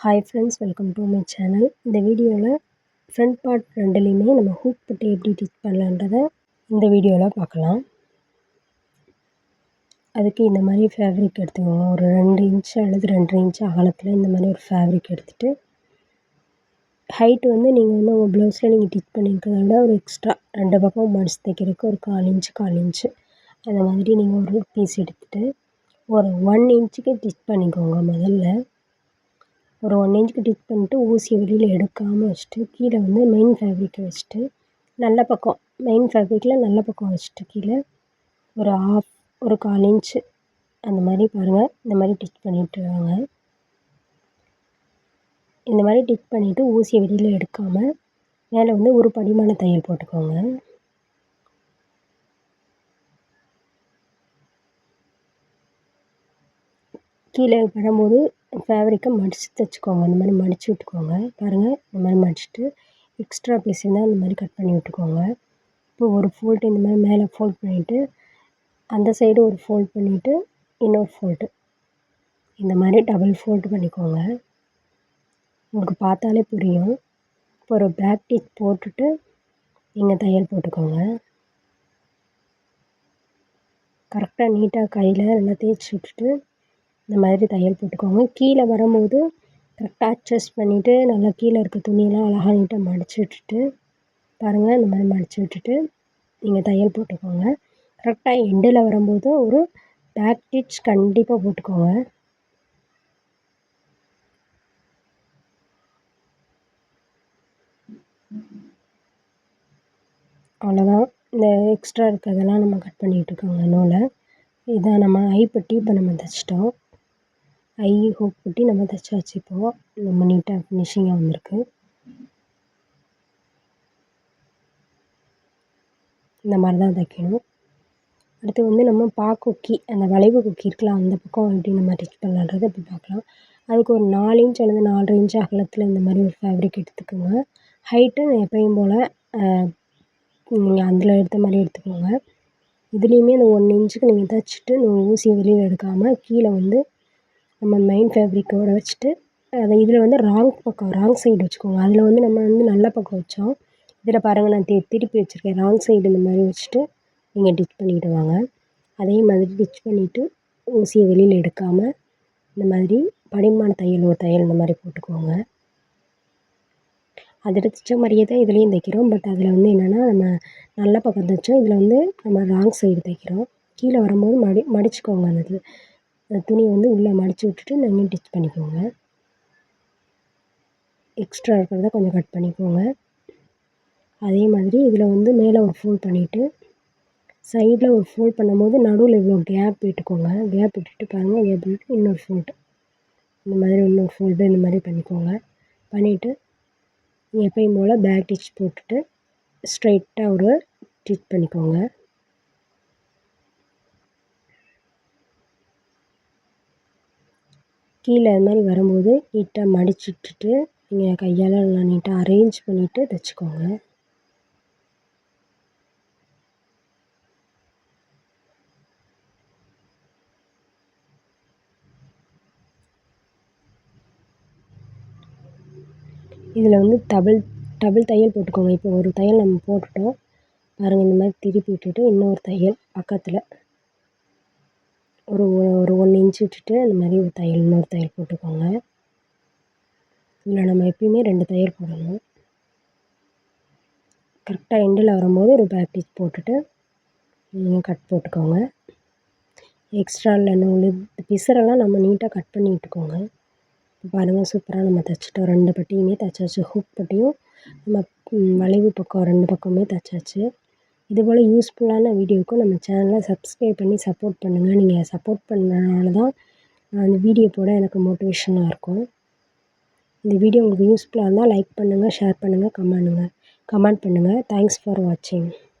Hi friends welcome to my channel இந்த வீடியோவில் front part ரெண்டுலேயுமே நம்ம ஹூக் பட்டு எப்படி டிச் பண்ணலான்றத இந்த வீடியோவில் பார்க்கலாம். அதுக்கு இந்த மாதிரி ஃபேப்ரிக் எடுத்துக்கோங்க. ஒரு ரெண்டு இன்ச்சு அல்லது ரெண்டரை இன்ச்சு அகலத்தில் இந்த மாதிரி ஒரு ஃபேப்ரிக் எடுத்துகிட்டு ஹைட்டு வந்து நீங்கள் வந்து உங்கள் ப்ளவுஸில் நீங்கள் டிச் பண்ணியிருக்கிறத விட ஒரு எக்ஸ்ட்ரா ரெண்டு பக்கம் மடிச்சு தைக்கிறதுக்கு ஒரு கால் இன்ச்சு கால் இன்ச்சு அந்த மாதிரி நீங்கள் ஒரு பீஸ் எடுத்துகிட்டு ஒரு ஒன் இன்ச்சுக்கு டிச் பண்ணிக்கோங்க முதல்ல. ஒரு ஒன் இன்ச்சுக்கு டிக் பண்ணிட்டு ஊசியை வெளியில் எடுக்காமல் வச்சுட்டு கீழே வந்து மெயின் ஃபேப்ரிக்கை வச்சுட்டு நல்ல பக்கம் மெயின் ஃபேப்ரிக்கில் நல்ல பக்கம் வச்சுட்டு கீழே ஒரு ஆஃப் ஒரு கால் இன்ச்சு அந்த மாதிரி பாருங்கள் இந்த மாதிரி டிச் பண்ணிட்டு வாங்க. இந்த மாதிரி டிக் பண்ணிவிட்டு ஊசியை வெளியில் எடுக்காமல் மேலே வந்து ஒரு படிமான தையல் போட்டுக்கோங்க. கீழே படும்போது ஃபேப்ரிக்கை மடித்து தைச்சிக்கோங்க இந்த மாதிரி மடித்து விட்டுக்கோங்க. பாருங்கள் இந்த மாதிரி மடிச்சுட்டு எக்ஸ்ட்ரா பீஸ் இருந்தால் இந்த மாதிரி கட் பண்ணி விட்டுக்கோங்க. இப்போ ஒரு ஃபோல்டு இந்த மாதிரி மேலே ஃபோல்ட் பண்ணிவிட்டு அந்த சைடு ஒரு ஃபோல்ட் பண்ணிவிட்டு இன்னொரு ஃபோல்டு இந்த மாதிரி டபுள் ஃபோல்டு பண்ணிக்கோங்க. உங்களுக்கு பார்த்தாலே புரியும். இப்போ ஒரு பேக் டிச் போட்டுட்டு நீங்கள் தையல் போட்டுக்கோங்க. கரெக்டாக நீட்டாக கையில் நல்லா தேய்ச்சி விட்டுட்டு இந்த மாதிரி தையல் போட்டுக்கோங்க. கீழே வரும்போது கரெக்டாக அட்ஜஸ்ட் பண்ணிவிட்டு நல்லா கீழே இருக்க துணியெல்லாம் அழகாக நீட்டாக மடித்து விட்டுட்டு பாருங்கள் இந்த மாதிரி மடித்து விட்டுட்டு நீங்கள் தையல் போட்டுக்கோங்க. கரெக்டாக எண்டில் வரும்போது ஒரு பேக் ஸ்டிச் கண்டிப்பாக போட்டுக்கோங்க. அவ்வளோதான் இந்த எக்ஸ்ட்ரா இருக்கிறதெல்லாம் நம்ம கட் பண்ணிகிட்ருக்கோங்க நூலை. இதான் நம்ம ஐப்பட்டி இப்போ நம்ம தைச்சிட்டோம். ஐ ஹூக் பட்டி நம்ம தைச்சாச்சு இப்போது நம்ம நீட்டாக ஃபினிஷிங்காக வந்திருக்கு. இந்த மாதிரி தான் தைக்கணும். அடுத்து வந்து நம்ம பா கொக்கி அந்த வளைவு கொக்கி இருக்கலாம் அந்த பக்கம் எப்படி நம்ம டிச் பண்ணலான்றதை அப்படி பார்க்கலாம். அதுக்கு ஒரு நாலு இன்ச் அல்லது நாலரை இன்ச் அகலத்தில் இந்த மாதிரி ஒரு ஃபேப்ரிக் எடுத்துக்கோங்க. ஹைட்டு எப்பயும் போல் நீங்கள் அதில் எடுத்த மாதிரி எடுத்துக்கோங்க. இதுலேயுமே அந்த ஒன் இன்ச்சுக்கு நீங்கள் தைச்சிட்டு ஊசியை வெளியில் எடுக்காமல் கீழே வந்து நம்ம மெயின் ஃபேப்ரிக்கோட வச்சுட்டு அதை இதில் வந்து ராங் பக்கம் ராங் சைடு வச்சுக்கோங்க. அதில் வந்து நம்ம வந்து நல்ல பக்கம் வச்சோம். இதில் பாருங்கள் நான் தி திருப்பி வச்சுருக்கேன். ராங் சைடு இந்த மாதிரி வச்சுட்டு நீங்கள் டிச் பண்ணிவிட்டு வாங்க. அதே மாதிரி டிச் பண்ணிவிட்டு ஊசியை வெளியில் எடுக்காமல் இந்த மாதிரி படிமான தையல் ஒரு தையல் இந்த மாதிரி போட்டுக்கோங்க. அது தைச்ச மாதிரியே தான் இதுலேயும் தைக்கிறோம். பட் அதில் வந்து என்னென்னா நம்ம நல்ல பக்கம் தைச்சோம். இதில் வந்து நம்ம ராங் சைடு தைக்கிறோம். கீழே வரும்போது மடி மடிச்சுக்கோங்க அந்த இது. துணியை வந்து உள்ளே மடித்து விட்டுட்டு நீங்கள் டிச் பண்ணிக்கோங்க. எக்ஸ்ட்ரா இருக்கிறத கொஞ்சம் கட் பண்ணிக்கோங்க. அதே மாதிரி இதில் வந்து மேலே ஒரு ஃபோல்ட் பண்ணிவிட்டு சைடில் ஒரு ஃபோல்ட் பண்ணும்போது நடுவில் இவ்வளோ கேப் விட்டுக்கோங்க. கேப் விட்டுட்டு பாருங்கள் கேப் விட்டு இன்னொரு ஃபோல்டு இந்த மாதிரி இன்னொரு ஃபோல்டு இந்த மாதிரி பண்ணிக்கோங்க. பண்ணிவிட்டு எப்பயும் போல் பேக் டிச் போட்டுட்டு ஸ்ட்ரைட்டாக ஒரு டிச் பண்ணிக்கோங்க. கீழே அது மாதிரி வரும்போது நீட்டாக மடிச்சு விட்டுட்டு நீங்கள் கையால் நல்லா நீட்டாக அரேஞ்ச் பண்ணிவிட்டு தைச்சிக்கோங்க இதில் வந்து டபுள் டபுள் தையல் போட்டுக்கோங்க. இப்போ ஒரு தையல் நம்ம போட்டுட்டோம். பாருங்கள் இந்த மாதிரி திருப்பி விட்டுட்டு இன்னொரு தையல் பக்கத்தில். ஒரு ஒரு ஒன் இன்ச் விட்டுட்டு அந்த மாதிரி ஒரு தையல் இன்னொரு தையல் போட்டுக்கோங்க. இதில் நம்ம எப்பயுமே ரெண்டு தையல் போடணும். கரெக்டாக எண்டில் வரும்போது ஒரு பேக் ஸ்டிச் போட்டுட்டு நீங்கள் கட் போட்டுக்கோங்க. எக்ஸ்ட்ரா இல்லை நூல் பிசரெல்லாம் நம்ம நீட்டாக கட் பண்ணி விட்டுக்கோங்க. பாருங்கள் சூப்பராக நம்ம தைச்சிட்டோம். ரெண்டு பட்டியுமே தைச்சாச்சு. ஹூக் பட்டியும் நம்ம வளைவு பக்கம் ரெண்டு பக்கமே தைச்சாச்சு. இதுபோல் யூஸ்ஃபுல்லான வீடியோவுக்கு நம்ம சேனலை சப்ஸ்கிரைப் பண்ணி சப்போர்ட் பண்ணுங்கள் நீங்கள் சப்போர்ட் பண்ணனால தான் நான் அந்த வீடியோ போட எனக்கு மோட்டிவேஷனாக இருக்கும். இந்த வீடியோ உங்களுக்கு யூஸ்ஃபுல்லாக இருந்தால் லைக் பண்ணுங்கள் ஷேர் பண்ணுங்கள் கமெண்ட்டுங்க கமெண்ட் பண்ணுங்கள் தேங்க்ஸ் ஃபார் வாட்சிங்